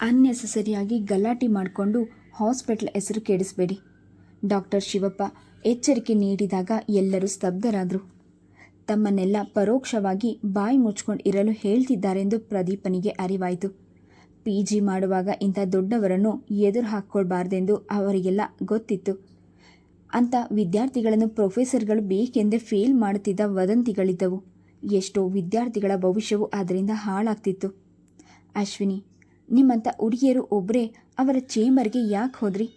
ಅನ್ನೆಸೆಸರಿಯಾಗಿ ಗಲಾಟೆ ಮಾಡಿಕೊಂಡು ಹಾಸ್ಪಿಟ್ಲ್ ಹೆಸರು ಕೆಡಿಸಬೇಡಿ. ಡಾಕ್ಟರ್ ಶಿವಪ್ಪ ಎಚ್ಚರಿಕೆ ನೀಡಿದಾಗ ಎಲ್ಲರೂ ಸ್ತಬ್ಧರಾದರು. ತಮ್ಮನ್ನೆಲ್ಲ ಪರೋಕ್ಷವಾಗಿ ಬಾಯಿ ಮುಚ್ಕೊಂಡು ಇರಲು ಹೇಳ್ತಿದ್ದಾರೆಂದು ಪ್ರದೀಪನಿಗೆ ಅರಿವಾಯಿತು. ಪಿ ಜಿ ಮಾಡುವಾಗ ಇಂಥ ದೊಡ್ಡವರನ್ನು ಎದುರು ಹಾಕ್ಕೊಳ್ಬಾರ್ದೆಂದು ಅವರಿಗೆಲ್ಲ ಗೊತ್ತಿತ್ತು. ಅಂಥ ವಿದ್ಯಾರ್ಥಿಗಳನ್ನು ಪ್ರೊಫೆಸರ್ಗಳು ಬೇಕೆಂದೇ ಫೇಲ್ ಮಾಡುತ್ತಿದ್ದ ವದಂತಿಗಳಿದ್ದವು. ಎಷ್ಟೋ ವಿದ್ಯಾರ್ಥಿಗಳ ಭವಿಷ್ಯವು ಅದರಿಂದ ಹಾಳಾಗ್ತಿತ್ತು. ಅಶ್ವಿನಿ ನಿಮ್ಮಂಥ ಹುಡುಗಿಯರು ಒಬ್ಬರೇ ಅವರ ಚೇಂಬರ್ಗೆ ಯಾಕೆ ಹೋದ್ರಿ?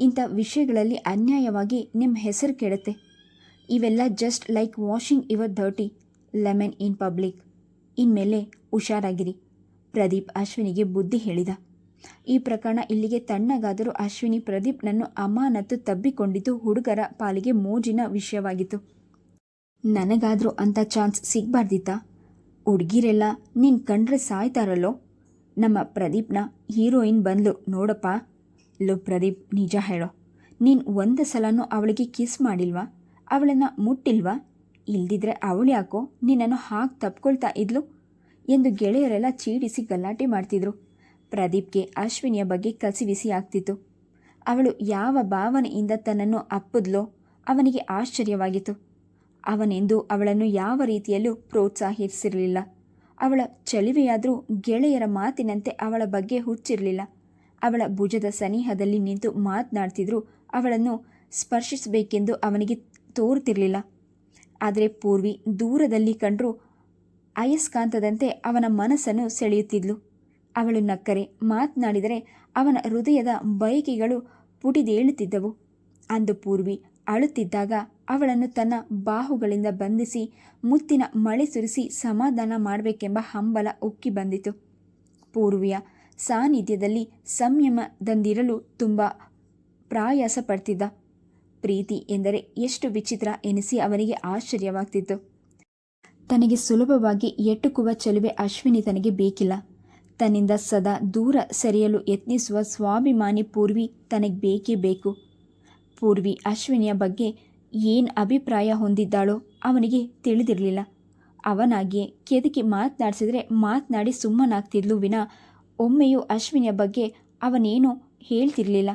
ಇಂಥ ವಿಷಯಗಳಲ್ಲಿ ಅನ್ಯಾಯವಾಗಿ ನಿಮ್ಮ ಹೆಸರು ಕೆಡುತ್ತೆ. ಇವೆಲ್ಲ just like washing your dirty linen in public ಇನ್ಮೇಲೆ ಹುಷಾರಾಗಿರಿ. ಪ್ರದೀಪ್ ಅಶ್ವಿನಿಗೆ ಬುದ್ಧಿ ಹೇಳಿದ. ಈ ಪ್ರಕರಣ ಇಲ್ಲಿಗೆ ತಣ್ಣಗಾದರೂ ಅಶ್ವಿನಿ ಪ್ರದೀಪ್ನನ್ನು ಅಮಾನತ್ತು ತಬ್ಬಿಕೊಂಡಿದ್ದು ಹುಡುಗರ ಪಾಲಿಗೆ ಮೋಜಿನ ವಿಷಯವಾಗಿತ್ತು. ನನಗಾದರೂ ಅಂಥ ಚಾನ್ಸ್ ಸಿಗಬಾರ್ದಿತ್ತಾ? ಹುಡುಗಿರೆಲ್ಲ ನೀನು ಕಂಡ್ರೆ ಸಾಯ್ತಾರಲ್ಲೋ? ನಮ್ಮ ಪ್ರದೀಪ್ನ ಹೀರೋಯಿನ್ ಬಂದಳು ನೋಡಪ್ಪ. ಲೋ, ಪ್ರದೀಪ್, ನಿಜ ಹೇಳೋ. ನೀನು ಒಂದು ಸಲನೂ ಅವಳಿಗೆ ಕಿಸ್ ಮಾಡಿಲ್ವಾ? ಅವಳನ್ನು ಮುಟ್ಟಿಲ್ವಾ? ಇಲ್ದಿದ್ರೆ ಅವಳು ಯಾಕೋ ನಿನ್ನನ್ನು ಹಾಗೆ ತಪ್ಕೊಳ್ತಾ ಇದ್ಲು? ಎಂದು ಗೆಳೆಯರೆಲ್ಲ ಚೀಡಿಸಿ ಗಲಾಟೆ ಮಾಡ್ತಿದ್ರು. ಪ್ರದೀಪ್ಗೆ ಅಶ್ವಿನಿಯ ಬಗ್ಗೆ ಕಸಿವಿಸಿ ಆಗ್ತಿತ್ತು. ಅವಳು ಯಾವ ಭಾವನೆಯಿಂದ ತನ್ನನ್ನು ಅಪ್ಪದ್ಲೋ ಅವನಿಗೆ ಆಶ್ಚರ್ಯವಾಗಿತ್ತು. ಅವನೆಂದು ಅವಳನ್ನು ಯಾವ ರೀತಿಯಲ್ಲೂ ಪ್ರೋತ್ಸಾಹಿಸಿರಲಿಲ್ಲ. ಅವಳ ಚಳಿವೆಯಾದರೂ ಗೆಳೆಯರ ಮಾತಿನಂತೆ ಅವಳ ಬಗ್ಗೆ ಹುಚ್ಚಿರಲಿಲ್ಲ. ಅವಳ ಭುಜದ ಸನಿಹದಲ್ಲಿ ನಿಂತು ಮಾತನಾಡ್ತಿದ್ರು, ಅವಳನ್ನು ಸ್ಪರ್ಶಿಸಬೇಕೆಂದು ಅವನಿಗೆ ತೋರುತ್ತಿರಲಿಲ್ಲ ಆದರೆ ಪೂರ್ವಿ ದೂರದಲ್ಲಿ ಕಂಡರೂ ಅಯಸ್ಕಾಂತದಂತೆ ಅವನ ಮನಸ್ಸನ್ನು ಸೆಳೆಯುತ್ತಿದ್ಲು. ಅವಳು ನಕ್ಕರೆ ಮಾತನಾಡಿದರೆ ಅವನ ಹೃದಯದ ಬಯಕೆಗಳು ಪುಟಿದೇಳುತ್ತಿದ್ದವು. ಅಂದು ಪೂರ್ವಿ ಅಳುತ್ತಿದ್ದಾಗ ಅವಳನ್ನು ತನ್ನ ಬಾಹುಗಳಿಂದ ಬಂಧಿಸಿ, ಮುತ್ತಿನ ಮಳೆ ಸುರಿಸಿ ಸಮಾಧಾನ ಮಾಡಬೇಕೆಂಬ ಹಂಬಲ ಉಕ್ಕಿ ಬಂದಿತು. ಪೂರ್ವಿಯ ಸಾನ್ನಿಧ್ಯದಲ್ಲಿ ಸಂಯಮದಂದಿರಲು ತುಂಬ ಪ್ರಯಾಸ ಪಡ್ತಿದ್ದ ಪ್ರೀತಿ ಎಂದರೆ ಎಷ್ಟು ವಿಚಿತ್ರ ಎನಿಸಿ ಅವನಿಗೆ ಆಶ್ಚರ್ಯವಾಗ್ತಿತ್ತು. ತನಗೆ ಸುಲಭವಾಗಿ ಎಟುಕುವ ಚೆಲುವೆ ಅಶ್ವಿನಿ ತನಗೆ ಬೇಕಿಲ್ಲ. ತನ್ನಿಂದ ಸದಾ ದೂರ ಸರಿಯಲು ಯತ್ನಿಸುವ ಸ್ವಾಭಿಮಾನಿ ಪೂರ್ವಿ ತನಗೆ ಬೇಕೇ ಬೇಕು. ಪೂರ್ವಿ ಅಶ್ವಿನಿಯ ಬಗ್ಗೆ ಏನು ಅಭಿಪ್ರಾಯ ಹೊಂದಿದ್ದಾಳೋ ಅವನಿಗೆ ತಿಳಿದಿರಲಿಲ್ಲ. ಅವನಾಗಿಯೇ ಕೆದಕಿ ಮಾತನಾಡಿಸಿದರೆ ಮಾತನಾಡಿ ಸುಮ್ಮನಾಗ್ತಿದ್ಲು ವಿನ. ಒಮ್ಮೆಯೂ ಅಶ್ವಿನಿಯ ಬಗ್ಗೆ ಅವನೇನು ಹೇಳ್ತಿರಲಿಲ್ಲ.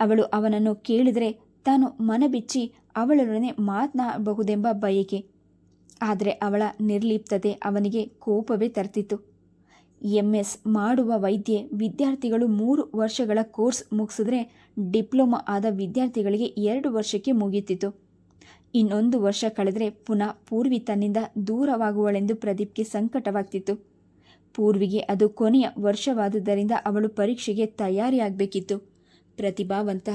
ಅವಳು ಅವನನ್ನು ಕೇಳಿದರೆ ತಾನು ಮನಬಿಚ್ಚಿ ಅವಳೊಡನೆ ಮಾತನಾಡಬಹುದೆಂಬ ಬಯಕೆ. ಆದರೆ ಅವಳ ನಿರ್ಲಿಪ್ತತೆ ಅವನಿಗೆ ಕೋಪವೇ ತರ್ತಿತ್ತು. ಎಂ ಎಸ್ ಮಾಡುವ ವೈದ್ಯೆ, ವಿದ್ಯಾರ್ಥಿಗಳು ಮೂರು ವರ್ಷಗಳ ಕೋರ್ಸ್ ಮುಗಿಸಿದ್ರೆ ಡಿಪ್ಲೊಮಾ ಆದ ವಿದ್ಯಾರ್ಥಿಗಳಿಗೆ ಎರಡು ವರ್ಷಕ್ಕೆ ಮುಗಿಯುತ್ತಿತ್ತು ಇನ್ನೊಂದು ವರ್ಷ ಕಳೆದರೆ ಪುನಃ ಪೂರ್ವಿ ತನ್ನಿಂದ ದೂರವಾಗುವಳೆಂದು ಪ್ರದೀಪ್ಗೆ ಸಂಕಟವಾಗ್ತಿತ್ತು. ಪೂರ್ವಿಗೆ ಅದು ಕೊನೆಯ ವರ್ಷವಾದುದರಿಂದ ಅವಳು ಪರೀಕ್ಷೆಗೆ ತಯಾರಿಯಾಗಬೇಕಿತ್ತು. ಪ್ರತಿಭಾವಂತ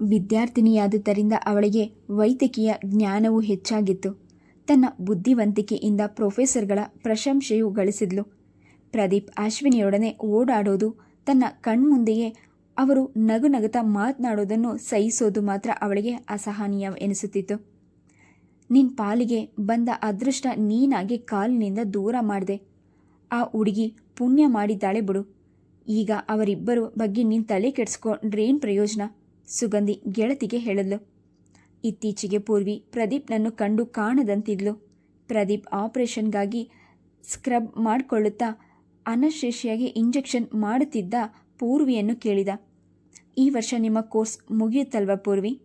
ವಿದ್ಯಾರ್ಥಿನಿಯಾದುದರಿಂದ ಅವಳಿಗೆ ವೈದ್ಯಕೀಯ ಜ್ಞಾನವೂ ಹೆಚ್ಚಾಗಿತ್ತು. ತನ್ನ ಬುದ್ಧಿವಂತಿಕೆಯಿಂದ ಪ್ರೊಫೆಸರ್ಗಳ ಪ್ರಶಂಸೆಯೂ ಗಳಿಸಿದ್ಲು. ಪ್ರದೀಪ್ ಅಶ್ವಿನಿಯೊಡನೆ ಓಡಾಡೋದು, ತನ್ನ ಕಣ್ಮುಂದೆಯೇ ಅವರು ನಗು ನಗುತ್ತಾ ಮಾತನಾಡೋದನ್ನು ಸಹಿಸೋದು ಮಾತ್ರ ಅವಳಿಗೆ ಅಸಹನೀಯ ಎನಿಸುತ್ತಿತ್ತು. ನಿನ್ನ ಪಾಲಿಗೆ ಬಂದ ಅದೃಷ್ಟ ನೀನಾಗಿ ಕಾಲಿನಿಂದ ದೂರ ಮಾಡಿದೆ. ಆ ಹುಡುಗಿ ಪುಣ್ಯ ಮಾಡಿದ್ದಾಳೆ ಬಿಡು. ಈಗ ಅವರಿಬ್ಬರು ಬಗ್ಗೆ ನಿನ್ನ ತಲೆ ಕೆಡಿಸ್ಕೊಂಡ್ರೇನು ಪ್ರಯೋಜನ? ಸುಗಂಧಿ ಗೆಳತಿಗೆ ಹೇಳಿದ್ಲು. ಇತ್ತೀಚೆಗೆ ಪೂರ್ವಿ ಪ್ರದೀಪ್ನನ್ನು ಕಂಡು ಕಾಣದಂತಿದ್ಲು. ಪ್ರದೀಪ್ ಆಪರೇಷನ್ಗಾಗಿ ಸ್ಕ್ರಬ್ ಮಾಡಿಕೊಳ್ಳುತ್ತಾ ಅನಶೇಷಿಯಾಗಿ ಇಂಜೆಕ್ಷನ್ ಮಾಡುತ್ತಿದ್ದ ಪೂರ್ವಿಯನ್ನು ಕೇಳಿದ. ಈ ವರ್ಷ ನಿಮ್ಮ ಕೋರ್ಸ್ ಮುಗಿಯುತ್ತಲ್ವ ಪೂರ್ವಿ?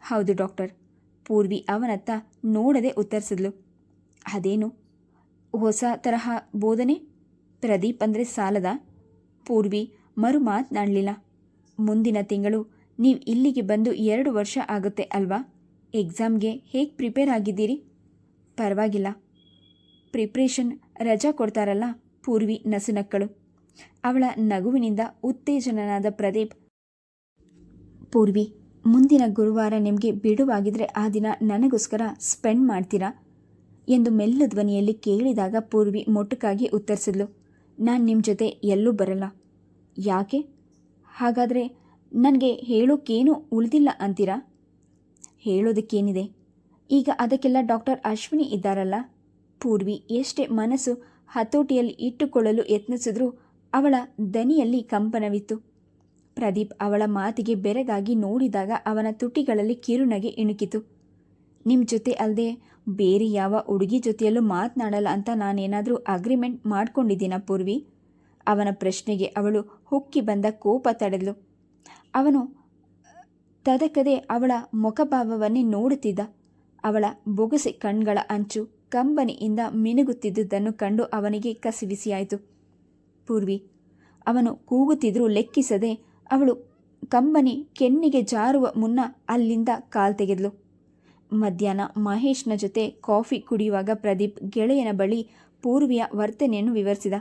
ಹೌದು ಡಾಕ್ಟರ್. ಪೂರ್ವಿ ಅವನತ್ತ ನೋಡದೆ ಉತ್ತರಿಸಿದ್ಲು. ಅದೇನು? ಹೊಸ ತರಹ ಬೋಧನೆ? ಪ್ರದೀಪ್ ಅಂದರೆ ಸಾಲದ? ಪೂರ್ವಿ ಮರು ಮಾತನಾಡಲಿಲ್ಲ. ಮುಂದಿನ ತಿಂಗಳು ನೀವು ಇಲ್ಲಿಗೆ ಬಂದು ಎರಡು ವರ್ಷ ಆಗುತ್ತೆ ಅಲ್ವಾ? ಎಕ್ಸಾಮ್ಗೆ ಹೇಗೆ ಪ್ರಿಪೇರ್ ಆಗಿದ್ದೀರಿ? ಪರವಾಗಿಲ್ಲ. ಪ್ರಿಪ್ರೇಷನ್ ರಜಾ ಕೊಡ್ತಾರಲ್ಲ? ಪೂರ್ವಿ ನಸುನಕ್ಕಳು. ಅವಳ ನಗುವಿನಿಂದ ಉತ್ತೇಜನನಾದ ಪ್ರದೀಪ್, ಪೂರ್ವಿ, ಮುಂದಿನ ಗುರುವಾರ ನಿಮಗೆ ಬಿಡುವಾಗಿದ್ರೆ ಆ ದಿನ ನನಗೋಸ್ಕರ ಸ್ಪೆಂಡ್ ಮಾಡ್ತೀರಾ? ಎಂದು ಮೆಲ್ಲ ಧ್ವನಿಯಲ್ಲಿ ಕೇಳಿದಾಗ ಪೂರ್ವಿ ಮೊಟ್ಟಕ್ಕಾಗಿ ಉತ್ತರಿಸಿದ್ಲು. ನಾನು ನಿಮ್ಮ ಜೊತೆ ಎಲ್ಲೂ ಬರಲ್ಲ. ಯಾಕೆ? ಹಾಗಾದರೆ ನನಗೆ ಹೇಳೋಕ್ಕೇನೂ ಉಳಿದಿಲ್ಲ ಅಂತೀರಾ? ಹೇಳೋದಕ್ಕೇನಿದೆ? ಈಗ ಅದಕ್ಕೆಲ್ಲ ಡಾಕ್ಟರ್ ಅಶ್ವಿನಿ ಇದ್ದಾರಲ್ಲ? ಪೂರ್ವಿ, ಎಷ್ಟೇ ಮನಸ್ಸು ಹತೋಟಿಯಲ್ಲಿ ಇಟ್ಟುಕೊಳ್ಳಲು ಯತ್ನಿಸಿದ್ರೂ ಅವಳ ದನಿಯಲ್ಲಿ ಕಂಪನವಿತ್ತು. ಪ್ರದೀಪ್ ಅವಳ ಮಾತಿಗೆ ಬೆರಗಾಗಿ ನೋಡಿದಾಗ ಅವನ ತುಟಿಗಳಲ್ಲಿ ಕಿರುನಗೆ ಇಣುಕಿತು. ನಿಮ್ಮ ಜೊತೆ ಅಲ್ಲದೆ ಬೇರೆ ಯಾವ ಹುಡುಗಿ ಜೊತೆಯಲ್ಲೂ ಮಾತನಾಡಲ್ಲ ಅಂತ ನಾನೇನಾದರೂ ಅಗ್ರಿಮೆಂಟ್ ಮಾಡ್ಕೊಂಡಿದ್ದೀನ ಪೂರ್ವಿ? ಅವನ ಪ್ರಶ್ನೆಗೆ ಅವಳು ಹುಕ್ಕಿ ಬಂದ ಕೋಪ ತಡೆದಳು ಅವನು ತದಕದೆ ಅವಳ ಮುಖಭಾವವನ್ನೇ ನೋಡುತ್ತಿದ್ದ. ಅವಳ ಬೊಗಸೆ ಕಣ್ಗಳ ಅಂಚು ಕಂಬನಿಯಿಂದ ಮಿನುಗುತ್ತಿದ್ದುದನ್ನು ಕಂಡು ಅವನಿಗೆ ಕಸಿವಿಸಿಯಾಯಿತು. ಪೂರ್ವಿ, ಅವನು ಕೂಗುತ್ತಿದ್ರೂ ಲೆಕ್ಕಿಸದೆ ಅವಳು ಕಂಬನಿ ಕೆನ್ನಿಗೆ ಜಾರುವ ಮುನ್ನ ಅಲ್ಲಿಂದ ಕಾಲ್ ತೆಗೆದ್ಲು. ಮಧ್ಯಾಹ್ನ ಮಹೇಶ್ನ ಜೊತೆ ಕಾಫಿ ಕುಡಿಯುವಾಗ ಪ್ರದೀಪ್ ಗೆಳೆಯನ ಬಳಿ ಪೂರ್ವಿಯ ವರ್ತನೆಯನ್ನು ವಿವರಿಸಿದ.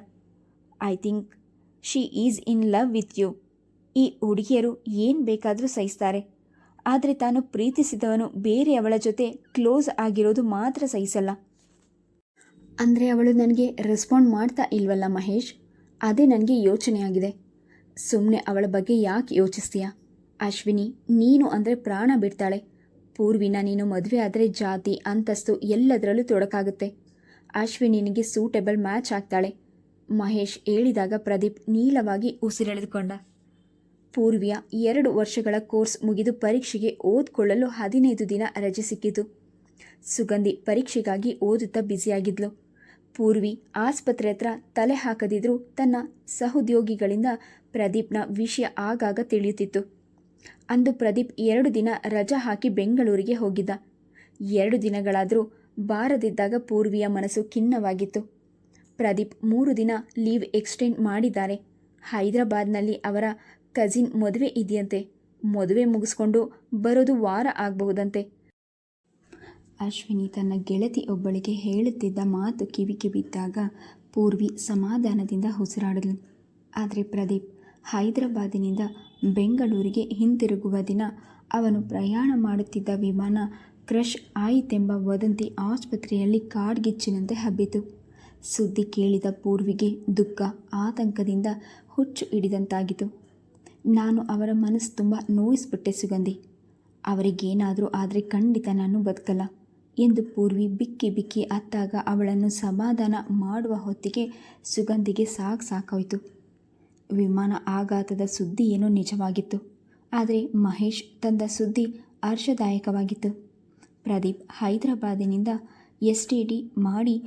I think she is in love with you ಈ ಹುಡುಗಿಯರು ಏನು ಬೇಕಾದರೂ ಸಹಿಸ್ತಾರೆ. ಆದರೆ ತಾನು ಪ್ರೀತಿಸಿದವನು ಬೇರೆಯವಳ ಜೊತೆ ಕ್ಲೋಸ್ ಆಗಿರೋದು ಮಾತ್ರ ಸಹಿಸಲ್ಲ. ಅಂದರೆ ಅವಳು ನನಗೆ ರೆಸ್ಪಾಂಡ್ ಮಾಡ್ತಾ ಇಲ್ವಲ್ಲ ಮಹೇಶ್? ಅದೇ ನನಗೆ ಯೋಚನೆಯಾಗಿದೆ. ಸುಮ್ಮನೆ ಅವಳ ಬಗ್ಗೆ ಯಾಕೆ ಯೋಚಿಸ್ತೀಯಾ? ಅಶ್ವಿನಿ, ನೀನು ಅಂದರೆ ಪ್ರಾಣ ಬಿಡ್ತಾಳೆ. ಪೂರ್ವಿನ ನೀನು ಮದುವೆ ಆದರೆ ಜಾತಿ, ಅಂತಸ್ತು ಎಲ್ಲದರಲ್ಲೂ ತೊಡಕಾಗುತ್ತೆ. ಅಶ್ವಿನಿನಿಗೆ ಸೂಟೆಬಲ್ ಮ್ಯಾಚ್ ಆಗ್ತಾಳೆ. ಮಹೇಶ್ ಹೇಳಿದಾಗ ಪ್ರದೀಪ್ ನೀಲವಾಗಿ ಉಸಿರೆಳೆದುಕೊಂಡ. ಪೂರ್ವಿಯ ಎರಡು ವರ್ಷಗಳ ಕೋರ್ಸ್ ಮುಗಿದು ಪರೀಕ್ಷೆಗೆ ಓದ್ಕೊಳ್ಳಲು ಹದಿನೈದು ದಿನ ರಜೆ ಸಿಕ್ಕಿತು. ಸುಗಂಧಿ ಪರೀಕ್ಷೆಗಾಗಿ ಓದುತ್ತಾ ಬ್ಯುಸಿಯಾಗಿದ್ಲು ಪೂರ್ವಿ ಆಸ್ಪತ್ರೆ ಹತ್ರ ತಲೆ ಹಾಕದಿದ್ರೂ ತನ್ನ ಸಹೋದ್ಯೋಗಿಗಳಿಂದ ಪ್ರದೀಪ್ನ ವಿಷಯ ಆಗಾಗ ತಿಳಿಯುತ್ತಿತ್ತು. ಅಂದು ಪ್ರದೀಪ್ ಎರಡು ದಿನ ರಜಾ ಹಾಕಿ ಬೆಂಗಳೂರಿಗೆ ಹೋಗಿದ್ದ. ಎರಡು ದಿನಗಳಾದರೂ ಬಾರದಿದ್ದಾಗ ಪೂರ್ವಿಯ ಮನಸ್ಸು ಖಿನ್ನವಾಗಿತ್ತು. ಪ್ರದೀಪ್ ಮೂರು ದಿನ ಲೀವ್ ಎಕ್ಸ್ಟೆಂಡ್ ಮಾಡಿದ್ದಾರೆ. ಹೈದರಾಬಾದ್ನಲ್ಲಿ ಅವರ ಕಸಿನ್ ಮದುವೆ ಇದೆಯಂತೆ. ಮದುವೆ ಮುಗಿಸ್ಕೊಂಡು ಬರೋದು ವಾರ ಆಗಬಹುದಂತೆ. ಅಶ್ವಿನಿ ತನ್ನ ಗೆಳತಿ ಒಬ್ಬಳಿಗೆ ಹೇಳುತ್ತಿದ್ದ ಮಾತು ಕಿವಿಗೆ ಬಿದ್ದಾಗ ಪೂರ್ವಿ ಸಮಾಧಾನದಿಂದ ಉಸಿರಾಡಲು. ಆದರೆ ಪ್ರದೀಪ್, ಹೈದರಾಬಾದಿನಿಂದ ಬೆಂಗಳೂರಿಗೆ ಹಿಂತಿರುಗುವ ದಿನ ಅವನು ಪ್ರಯಾಣ ಮಾಡುತ್ತಿದ್ದ ವಿಮಾನ ಕ್ರಶ್ ಆಯಿತೆಂಬ ವದಂತಿ ಆಸ್ಪತ್ರೆಯಲ್ಲಿ ಕಾಡ್ಗಿಚ್ಚಿನಂತೆ ಹಬ್ಬಿತು. ಸುದ್ದಿ ಕೇಳಿದ ಪೂರ್ವಿಗೆ ದುಃಖ, ಆತಂಕದಿಂದ ಹುಚ್ಚು ಹಿಡಿದಂತಾಗಿತು ನಾನು ಅವರ ಮನಸ್ಸು ತುಂಬ ನೋಯಿಸ್ಬಿಟ್ಟೆ ಸುಗಂಧಿ. ಅವರಿಗೇನಾದರೂ ಆದರೆ ಖಂಡಿತ ನಾನು ಬದುಕಲ್ಲ. ಎಂದು ಪೂರ್ವಿ ಬಿಕ್ಕಿ ಬಿಕ್ಕಿ ಅತ್ತಾಗ ಅವಳನ್ನು ಸಮಾಧಾನ ಮಾಡುವ ಹೊತ್ತಿಗೆ ಸುಗಂಧಿಗೆ ಸಾಕು ಸಾಕೋಯಿತು. ವಿಮಾನ ಆಘಾತದ ಸುದ್ದಿ ಏನೋ ನಿಜವಾಗಿತ್ತು. ಆದರೆ ಮಹೇಶ್ ತಂದ ಸುದ್ದಿ ಹರ್ಷದಾಯಕವಾಗಿತ್ತು. ಪ್ರದೀಪ್ ಹೈದರಾಬಾದಿನಿಂದ ಎಸ್ ಮಾಡಿ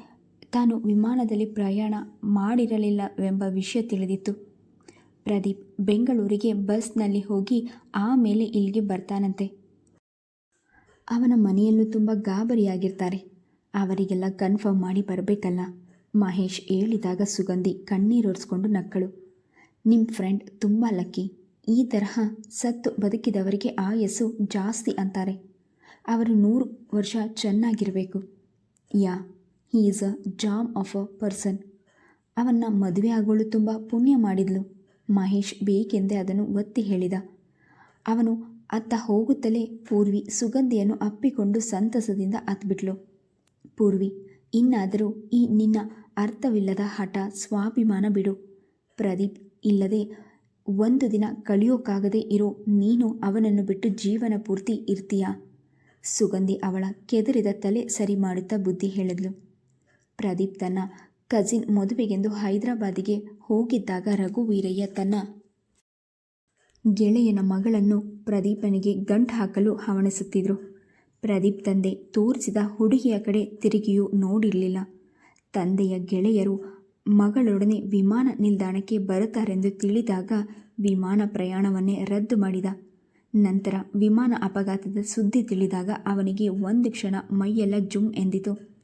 ತಾನು ವಿಮಾನದಲ್ಲಿ ಪ್ರಯಾಣ ಮಾಡಿರಲಿಲ್ಲವೆಂಬ ವಿಷಯ ತಿಳಿದಿತ್ತು. ಪ್ರದೀಪ್ ಬೆಂಗಳೂರಿಗೆ ಬಸ್ನಲ್ಲಿ ಹೋಗಿ ಆಮೇಲೆ ಇಲ್ಲಿಗೆ ಬರ್ತಾನಂತೆ. ಅವನ ಮನೆಯಲ್ಲೂ ತುಂಬ ಗಾಬರಿಯಾಗಿರ್ತಾರೆ. ಅವರಿಗೆಲ್ಲ ಕನ್ಫರ್ಮ್ ಮಾಡಿ ಬರಬೇಕಲ್ಲ. ಮಹೇಶ್ ಹೇಳಿದಾಗ ಸುಗಂಧಿ ಕಣ್ಣೀರೊರೆಸ್ಕೊಂಡು ನಕ್ಕಳು. ನಿಮ್ಮ ಫ್ರೆಂಡ್ ತುಂಬ ಲಕ್ಕಿ ಈ ತರಹ ಸತ್ತು ಬದುಕಿದವರಿಗೆ ಆಯಸ್ಸು ಜಾಸ್ತಿ ಅಂತಾರೆ. ಅವರು ನೂರು ವರ್ಷ ಚೆನ್ನಾಗಿರಬೇಕು. Yeah he is a gem of a person ಅವನ್ನ ಮದುವೆ ಆಗೋಳು ತುಂಬ ಪುಣ್ಯ ಮಾಡಿದ್ಲು. ಮಹೇಶ್ ಬೇಕೆಂದೇ ಅದನ್ನು ಒತ್ತಿ ಹೇಳಿದ. ಅವನು ಅತ್ತ ಹೋಗುತ್ತಲೇ ಪೂರ್ವಿ ಸುಗಂಧಿಯನ್ನು ಅಪ್ಪಿಕೊಂಡು ಸಂತಸದಿಂದ ಅತ್ಬಿಟ್ಲು. ಪೂರ್ವಿ, ಇನ್ನಾದರೂ ಈ ನಿನ್ನ ಅರ್ಥವಿಲ್ಲದ ಹಠ ಸ್ವಾಭಿಮಾನ ಬಿಡು. ಪ್ರದೀಪ್, ಇಲ್ಲದೆ ಒಂದು ದಿನ ಕಳೆಯೋಕ್ಕಾಗದೇ ಇರೋ ನೀನು ಅವನನ್ನು ಬಿಟ್ಟು ಜೀವನ ಪೂರ್ತಿ ಇರ್ತೀಯಾ? ಸುಗಂಧಿ ಅವಳ ಕೆದರಿದ ತಲೆ ಸರಿ ಮಾಡುತ್ತಾ ಬುದ್ಧಿ ಹೇಳಿದ್ಲು. ಪ್ರದೀಪ್ ತನ್ನ ಕಜಿನ್ ಮದುವೆಗೆಂದು ಹೈದರಾಬಾದಿಗೆ ಹೋಗಿದ್ದಾಗ ರಘುವೀರಯ್ಯ ತನ್ನ ಗೆಳೆಯನ ಮಗಳನ್ನು ಪ್ರದೀಪನಿಗೆ ಗಂಟು ಹಾಕಲು ಹವಣಿಸುತ್ತಿದ್ದರು ಪ್ರದೀಪ್ ತಂದೆ ತೋರಿಸಿದ ಹುಡುಗಿಯ ಕಡೆ ತಿರುಗಿಯೂ ನೋಡಿರಲಿಲ್ಲ. ತಂದೆಯ ಗೆಳೆಯರು ಮಗಳೊಡನೆ ವಿಮಾನ ನಿಲ್ದಾಣಕ್ಕೆ ಬರುತ್ತಾರೆಂದು ತಿಳಿದಾಗ ವಿಮಾನ ಪ್ರಯಾಣವನ್ನೇ ರದ್ದು ಮಾಡಿದ. ನಂತರ ವಿಮಾನ ಅಪಘಾತದ ಸುದ್ದಿ ತಿಳಿದಾಗ ಅವನಿಗೆ ಒಂದು ಕ್ಷಣ ಮೈಯೆಲ್ಲ ಜುಮ್ ಎಂದಿತು.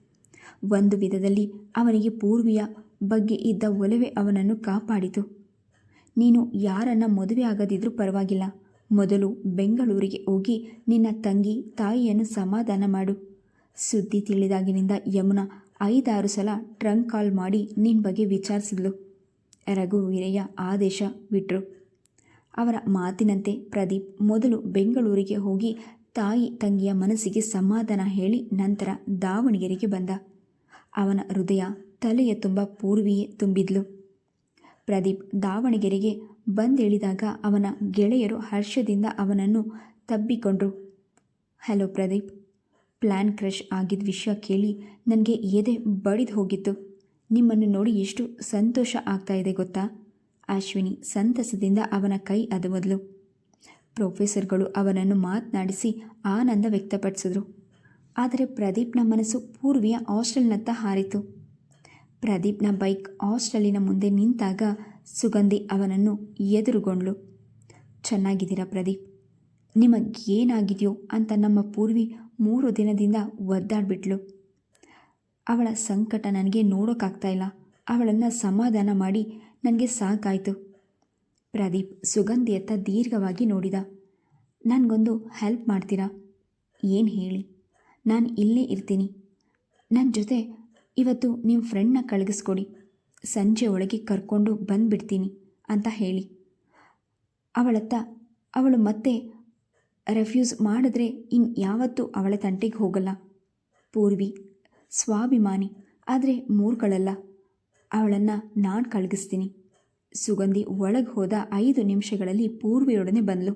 ಒಂದು ವಿಧದಲ್ಲಿ ಅವನಿಗೆ ಪೂರ್ವಿಯ ಬಗ್ಗೆ ಇದ್ದ ಒಲವೇ ಅವನನ್ನು ಕಾಪಾಡಿತು. ನೀನು ಯಾರನ್ನ ಮದುವೆ ಆಗದಿದ್ರೂ ಪರವಾಗಿಲ್ಲ. ಮೊದಲು ಬೆಂಗಳೂರಿಗೆ ಹೋಗಿ ನಿನ್ನ ತಂಗಿ, ತಾಯಿಯನ್ನು ಸಮಾಧಾನ ಮಾಡು. ಸುದ್ದಿ ತಿಳಿದಾಗಿನಿಂದ ಯಮುನಾ ಐದಾರು ಸಲ ಟ್ರಂಕ್ ಕಾಲ್ ಮಾಡಿ ನಿನ್ನ ಬಗ್ಗೆ ವಿಚಾರಿಸಿದ್ಲು. ರಘು ವೀರಯ್ಯ ಆದೇಶ ಬಿಟ್ರು. ಅವರ ಮಾತಿನಂತೆ ಪ್ರದೀಪ್ ಮೊದಲು ಬೆಂಗಳೂರಿಗೆ ಹೋಗಿ ತಾಯಿ, ತಂಗಿಯ ಮನಸ್ಸಿಗೆ ಸಮಾಧಾನ ಹೇಳಿ ನಂತರ ದಾವಣಗೆರೆಗೆ ಬಂದ. ಅವನ ಹೃದಯ ತಲೆಯ ತುಂಬ ಪೂರ್ವಿಯೇ ತುಂಬಿದ್ಲು. ಪ್ರದೀಪ್ ದಾವಣಗೆರೆಗೆ ಬಂದಿಳಿದಾಗ ಅವನ ಗೆಳೆಯರು ಹರ್ಷದಿಂದ ಅವನನ್ನು ತಬ್ಬಿಕೊಂಡ್ರು. ಹಲೋ ಪ್ರದೀಪ್ ಪ್ಲ್ಯಾನ್ ಕ್ರಶ್ ಆಗಿದ್ದ ವಿಷಯ ಕೇಳಿ ನನಗೆ ಎದೆ ಬಡಿದು ಹೋಗಿತ್ತು. ನಿಮ್ಮನ್ನು ನೋಡಿ ಎಷ್ಟು ಸಂತೋಷ ಆಗ್ತಾ ಇದೆ ಗೊತ್ತಾ? ಅಶ್ವಿನಿ ಸಂತಸದಿಂದ ಅವನ ಕೈ ಅದು ಮೊದಲು ಪ್ರೊಫೆಸರ್ಗಳು ಅವನನ್ನು ಮಾತನಾಡಿಸಿ ಆನಂದ ವ್ಯಕ್ತಪಡಿಸಿದ್ರು. ಆದರೆ ಪ್ರದೀಪ್ನ ಮನಸ್ಸು ಪೂರ್ವಿಯ ಹಾಸ್ಟೆಲ್ನತ್ತ ಹಾರಿತು ಪ್ರದೀಪ್ನ ಬೈಕ್ ಹಾಸ್ಟೆಲಿನ ಮುಂದೆ ನಿಂತಾಗ ಸುಗಂಧಿ ಅವನನ್ನು ಎದುರುಗೊಂಡ್ಳು. ಚೆನ್ನಾಗಿದ್ದೀರಾ ಪ್ರದೀಪ್? ನಿಮಗೇನಾಗಿದೆಯೋ ಅಂತ ನಮ್ಮ ಪೂರ್ವಿ ಮೂರು ದಿನದಿಂದ ಒದ್ದಾಡ್ಬಿಟ್ಲು. ಅವಳ ಸಂಕಟ ನನಗೆ ನೋಡೋಕ್ಕಾಗ್ತಾ ಇಲ್ಲ. ಅವಳನ್ನು ಸಮಾಧಾನ ಮಾಡಿ ನನಗೆ ಸಾಕಾಯಿತು. ಪ್ರದೀಪ್ ಸುಗಂಧಿಯತ್ತ ದೀರ್ಘವಾಗಿ ನೋಡಿದ. ನನಗೊಂದು ಹೆಲ್ಪ್ ಮಾಡ್ತೀರಾ? ಏನು ಹೇಳಿ? ನಾನು ಇಲ್ಲೇ ಇರ್ತೀನಿ. ನನ್ನ ಜೊತೆ ಇವತ್ತು ನಿಮ್ಮ ಫ್ರೆಂಡ್ನ ಕಳಗಿಸ್ಕೊಡಿ. ಸಂಜೆ ಒಳಗೆ ಕರ್ಕೊಂಡು ಬಂದುಬಿಡ್ತೀನಿ ಅಂತ ಹೇಳಿ. ಅವಳತ್ತ, ಅವಳು ಮತ್ತೆ ರೆಫ್ಯೂಸ್ ಮಾಡಿದ್ರೆ ಇನ್ನು ಯಾವತ್ತೂ ಅವಳ ತಂಟೆಗೆ ಹೋಗಲ್ಲ. ಪೂರ್ವಿ, ಸ್ವಾಭಿಮಾನಿ, ಆದರೆ ಮೂರ್ಗಳಲ್ಲ ಅವಳನ್ನು ನಾನು ಕಳಗಿಸ್ತೀನಿ. ಸುಗಂಧಿ ಒಳಗೆ ಹೋದ ಐದು ನಿಮಿಷಗಳಲ್ಲಿ ಪೂರ್ವಿಯೊಡನೆ ಬಂದಳು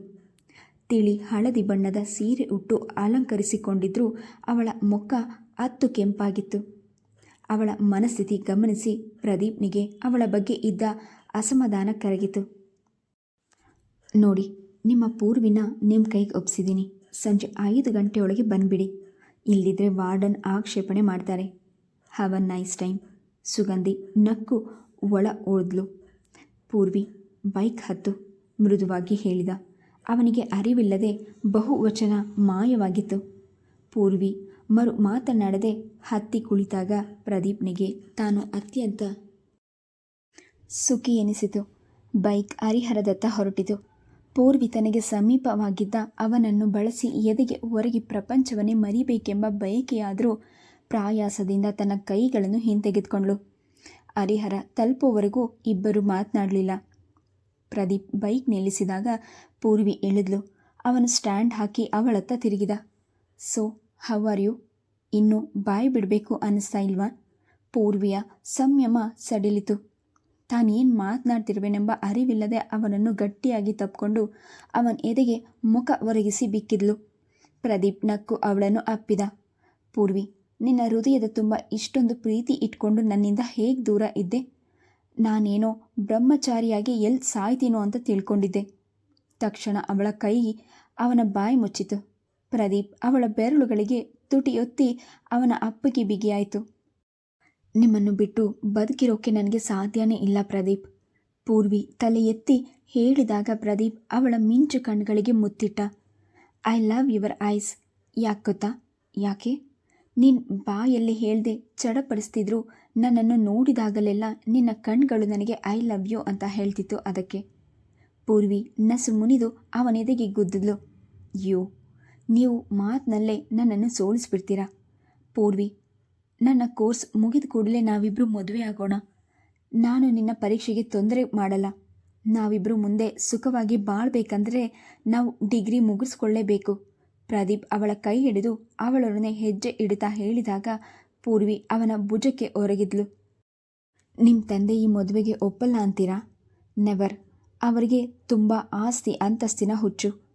ತಿಳಿ ಹಳದಿ ಬಣ್ಣದ ಸೀರೆ ಉಟ್ಟು ಅಲಂಕರಿಸಿಕೊಂಡಿದ್ರೂ ಅವಳ ಮುಖ ಅತ್ತು ಕೆಂಪಾಗಿತ್ತು. ಅವಳ ಮನಸ್ಥಿತಿ ಗಮನಿಸಿ ಪ್ರದೀಪ್ನಿಗೆ ಅವಳ ಬಗ್ಗೆ ಇದ್ದ ಅಸಮಾಧಾನ ಕರಗಿತು. ನೋಡಿ, ನಿಮ್ಮ ಪೂರ್ವಿನ ನಿಮ್ಮ ಕೈಗೆ ಒಪ್ಸಿದ್ದೀನಿ ಸಂಜೆ ಐದು ಗಂಟೆಯೊಳಗೆ ಬಂದುಬಿಡಿ. ಇಲ್ಲಿದ್ರೆ ವಾರ್ಡನ್ ಆಕ್ಷೇಪಣೆ ಮಾಡ್ತಾರೆ. Have a nice time. Sugandhi ನಕ್ಕು ಒಳ ಓದ್ಲು ಪೂರ್ವಿ ಬೈಕ್ ಹತ್ತು. ಮೃದುವಾಗಿ ಹೇಳಿದ. ಅವನಿಗೆ ಅರಿವಿಲ್ಲದೆ ಬಹುವಚನ ಮಾಯವಾಗಿತ್ತು. ಪೂರ್ವಿ ಮರು ಮಾತನಾಡದೆ ಹತ್ತಿ ಕುಳಿತಾಗ ಪ್ರದೀಪ್ನಿಗೆ ತಾನು ಅತ್ಯಂತ ಸುಖಿ ಎನಿಸಿತು. ಬೈಕ್ ಹರಿಹರದತ್ತ ಹೊರಟಿತು. ಪೂರ್ವಿ ತನಗೆ ಸಮೀಪವಾಗಿದ್ದ ಅವನನ್ನು ಬಳಸಿ ಎದೆಗೆ ಹೊರಗೆ ಪ್ರಪಂಚವನ್ನೇ ಮರಿಬೇಕೆಂಬ ಬಯಕೆಯಾದರೂ ಪ್ರಾಯಾಸದಿಂದ ತನ್ನ ಕೈಗಳನ್ನು ಹಿಂತೆಗೆದುಕೊಂಡಳು. ಹರಿಹರ ತಲುಪುವವರೆಗೂ ಇಬ್ಬರು ಮಾತನಾಡಲಿಲ್ಲ. ಪ್ರದೀಪ್ ಬೈಕ್ ನಿಲ್ಲಿಸಿದಾಗ ಪೂರ್ವಿ ಇಳಿದ್ಲು. ಅವನು ಸ್ಟ್ಯಾಂಡ್ ಹಾಕಿ ಅವಳತ್ತ ತಿರುಗಿದ. ಸೊ ಹೌ ಆರ್ ಯು ಇನ್ನು ಬಾಯಿ ಬಿಡಬೇಕು ಅನ್ನಿಸ್ತಾ ಇಲ್ವಾ? ಪೂರ್ವಿಯ ಸಂಯಮ ಸಡಿಲಿತು. ತಾನೇನು ಮಾತನಾಡ್ತಿರುವೆನೆಂಬ ಅರಿವಿಲ್ಲದೆ ಅವನನ್ನು ಗಟ್ಟಿಯಾಗಿ ತಪ್ಪಿಕೊಂಡು ಅವನ ಎದೆಗೆ ಮುಖ ಒರಗಿಸಿ ಬಿಕ್ಕಿದ್ಲು. ಪ್ರದೀಪ್ ನಕ್ಕು ಅವಳನ್ನು ಅಪ್ಪಿದ. ಪೂರ್ವಿ, ನಿನ್ನ ಹೃದಯದ ತುಂಬ ಇಷ್ಟೊಂದು ಪ್ರೀತಿ ಇಟ್ಕೊಂಡು ನನ್ನಿಂದ ಹೇಗೆ ದೂರ ಇದ್ದೆ? ನಾನೇನೋ ಬ್ರಹ್ಮಚಾರಿಯಾಗಿ ಎಲ್ಲಿ ಸಾಯ್ತೀನೋ ಅಂತ ತಿಳ್ಕೊಂಡಿದ್ದೆ. ತಕ್ಷಣ ಅವಳ ಕೈ ಅವನ ಬಾಯಿ ಮುಚ್ಚಿತು. ಪ್ರದೀಪ್ ಅವಳ ಬೆರಳುಗಳಿಗೆ ತುಟಿಯೊತ್ತಿ ಅವನ ಅಪ್ಪಿಗೆ ಬಿಗಿಯಾಯಿತು. ನಿಮ್ಮನ್ನು ಬಿಟ್ಟು ಬದುಕಿರೋಕೆ ನನಗೆ ಸಾಧ್ಯನೇ ಇಲ್ಲ ಪ್ರದೀಪ್. ಪೂರ್ವಿ ತಲೆ ಎತ್ತಿ ಹೇಳಿದಾಗ ಪ್ರದೀಪ್ ಅವಳ ಮಿಂಚು ಕಣ್ಗಳಿಗೆ ಮುತ್ತಿಟ್ಟ. I love your eyes. ಯಾಕೆ ಗೊತ್ತಾ? ಯಾಕೆ? ನಿನ್ನ ಬಾಯಲ್ಲಿ ಹೇಳ್ದೆ ಚಡಪಡಿಸ್ತಿದ್ರು, ನನ್ನನ್ನು ನೋಡಿದಾಗಲೆಲ್ಲ ನಿನ್ನ ಕಣ್ಗಳು ನನಗೆ ಐ ಲವ್ ಯು ಅಂತ ಹೇಳ್ತಿತ್ತು ಅದಕ್ಕೆ. ಪೂರ್ವಿ ನಸು ಮುನಿದು ಅವನೆದೆಗೆ ಗುದ್ದಿದ್ಲು. ಯೋ ನೀವು ಮಾತಿನಲ್ಲೇ ನನ್ನನ್ನು ಸೋಲಿಸ್ಬಿಡ್ತೀರಾ? ಪೂರ್ವಿ, ನನ್ನ ಕೋರ್ಸ್ ಮುಗಿದ ಕೂಡಲೇ ನಾವಿಬ್ಬರು ಮದುವೆ ಆಗೋಣ. ನಾನು ನಿನ್ನ ಪರೀಕ್ಷೆಗೆ ತೊಂದರೆ ಮಾಡಲ್ಲ. ನಾವಿಬ್ಬರು ಮುಂದೆ ಸುಖವಾಗಿ ಬಾಳ್ಬೇಕಂದ್ರೆ ನಾವು ಡಿಗ್ರಿ ಮುಗಿಸ್ಕೊಳ್ಳೇಬೇಕು. ಪ್ರದೀಪ್ ಅವಳ ಕೈ ಹಿಡಿದು ಅವಳೊಡನೆ ಹೆಜ್ಜೆ ಇಡುತ್ತಾ ಹೇಳಿದಾಗ ಪೂರ್ವಿ ಅವನ ಭುಜಕ್ಕೆ ಒರಗಿದ್ಲು. ನಿಮ್ಮ ತಂದೆ ಈ ಮದುವೆಗೆ ಒಪ್ಪಲ್ಲ ಅಂತೀರಾ? ನೆವರ್, ಅವರಿಗೆ ತುಂಬ ಆಸ್ತಿ, ಅಂತಸ್ತಿನ ಹುಚ್ಚು.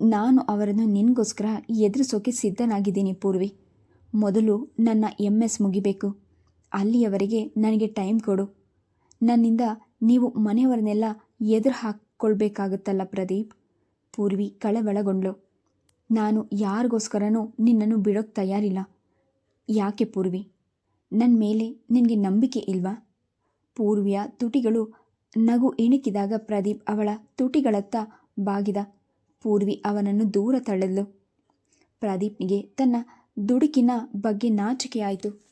ನಾನು ಅವರನ್ನು ನಿನಗೋಸ್ಕರ ಎದುರಿಸೋಕೆ ಸಿದ್ಧನಾಗಿದ್ದೀನಿ ಪೂರ್ವಿ. ಮೊದಲು ನನ್ನ ಎಂ ಎಸ್ ಮುಗಿಬೇಕು. ಅಲ್ಲಿಯವರೆಗೆ ನನಗೆ ಟೈಮ್ ಕೊಡು. ನನ್ನಿಂದ ನೀವು ಮನೆಯವರನ್ನೆಲ್ಲ ಎದುರು ಹಾಕ್ಕೊಳ್ಬೇಕಾಗುತ್ತಲ್ಲ ಪ್ರದೀಪ್? ಪೂರ್ವಿ ಕಳವಳಗೊಂಡ್ಳು. ನಾನು ಯಾರಿಗೋಸ್ಕರನೂ ನಿನ್ನನ್ನು ಬಿಡೋಕ್ಕೆ ತಯಾರಿಲ್ಲ. ಯಾಕೆ ಪೂರ್ವಿ? ನನ್ನ ಮೇಲೆ ನಿನಗೆ ನಂಬಿಕೆ ಇಲ್ವಾ? ಪೂರ್ವಿಯ ತುಟಿಗಳು ನಗು ಇಣುಕಿದಾಗ ಪ್ರದೀಪ್ ಅವಳ ತುಟಿಗಳತ್ತ ಬಾಗಿದ. ಪೂರ್ವಿ ಅವನನ್ನು ದೂರ ತಳ್ಳಿದ್ಲು ಪ್ರದೀಪ್ನಿಗೆ ತನ್ನ ದುಡುಕಿನ ಬಗ್ಗೆ ನಾಚಿಕೆಯಾಯಿತು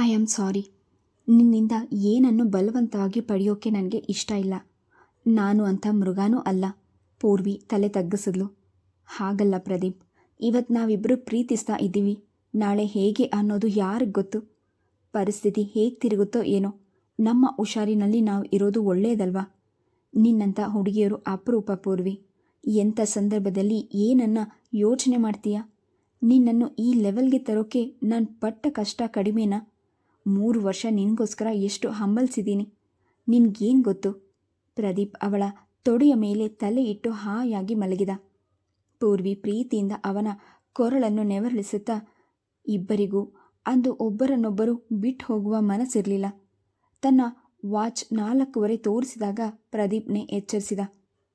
ಐ ಆಮ್ ಸಾರಿ. ನಿನ್ನಿಂದ ಏನನ್ನು ಬಲವಂತವಾಗಿ ಪಡೆಯೋಕೆ ನನಗೆ ಇಷ್ಟ ಇಲ್ಲ. ನಾನು ಅಂಥ ಮೃಗಾನೂ ಅಲ್ಲ, ಪೂರ್ವಿ ತಲೆ ತಗ್ಗಿಸಿದ್ಲು. ಹಾಗಲ್ಲ ಪ್ರದೀಪ್. ಇವತ್ತು ನಾವಿಬ್ಬರು ಪ್ರೀತಿಸ್ತಾ ಇದ್ದೀವಿ. ನಾಳೆ ಹೇಗೆ ಅನ್ನೋದು ಯಾರಿಗೆ ಗೊತ್ತು? ಪರಿಸ್ಥಿತಿ ಹೇಗೆ ತಿರುಗುತ್ತೋ ಏನೋ. ನಮ್ಮ ಹುಷಾರಿನಲ್ಲಿ ನಾವು ಇರೋದು ಒಳ್ಳೆಯದಲ್ವಾ ನಿನ್ನಂಥ ಹುಡುಗಿಯರು ಅಪರೂಪ ಪೂರ್ವಿ. ಎಂಥ ಸಂದರ್ಭದಲ್ಲಿ ಏನನ್ನ ಯೋಚನೆ ಮಾಡ್ತೀಯಾ? ನಿನ್ನನ್ನು ಈ ಲೆವೆಲ್ಗೆ ತರೋಕೆ ನಾನು ಪಟ್ಟ ಕಷ್ಟ ಕಡಿಮೆನಾ? ಮೂರು ವರ್ಷ ನಿನಗೋಸ್ಕರ ಎಷ್ಟು ಹಂಬಲಿಸಿದ್ದೀನಿ. ನಿನಗೇನು ಗೊತ್ತು? ಪ್ರದೀಪ್ ಅವಳ ತೊಡೆಯ ಮೇಲೆ ತಲೆ ಇಟ್ಟು ಹಾಯಾಗಿ ಮಲಗಿದ. ಪೂರ್ವಿ ಪ್ರೀತಿಯಿಂದ ಅವನ ಕೊರಳನ್ನು ನೆವರಳಿಸುತ್ತಾ ಇಬ್ಬರಿಗೂ ಅಂದು ಒಬ್ಬರನ್ನೊಬ್ಬರು ಬಿಟ್ಟು ಹೋಗುವ ಮನಸ್ಸಿರಲಿಲ್ಲ. ತನ್ನ ವಾಚ್ ನಾಲ್ಕೂವರೆ ತೋರಿಸಿದಾಗ ಪ್ರದೀಪ್ನೇ ಎಚ್ಚರಿಸಿದ.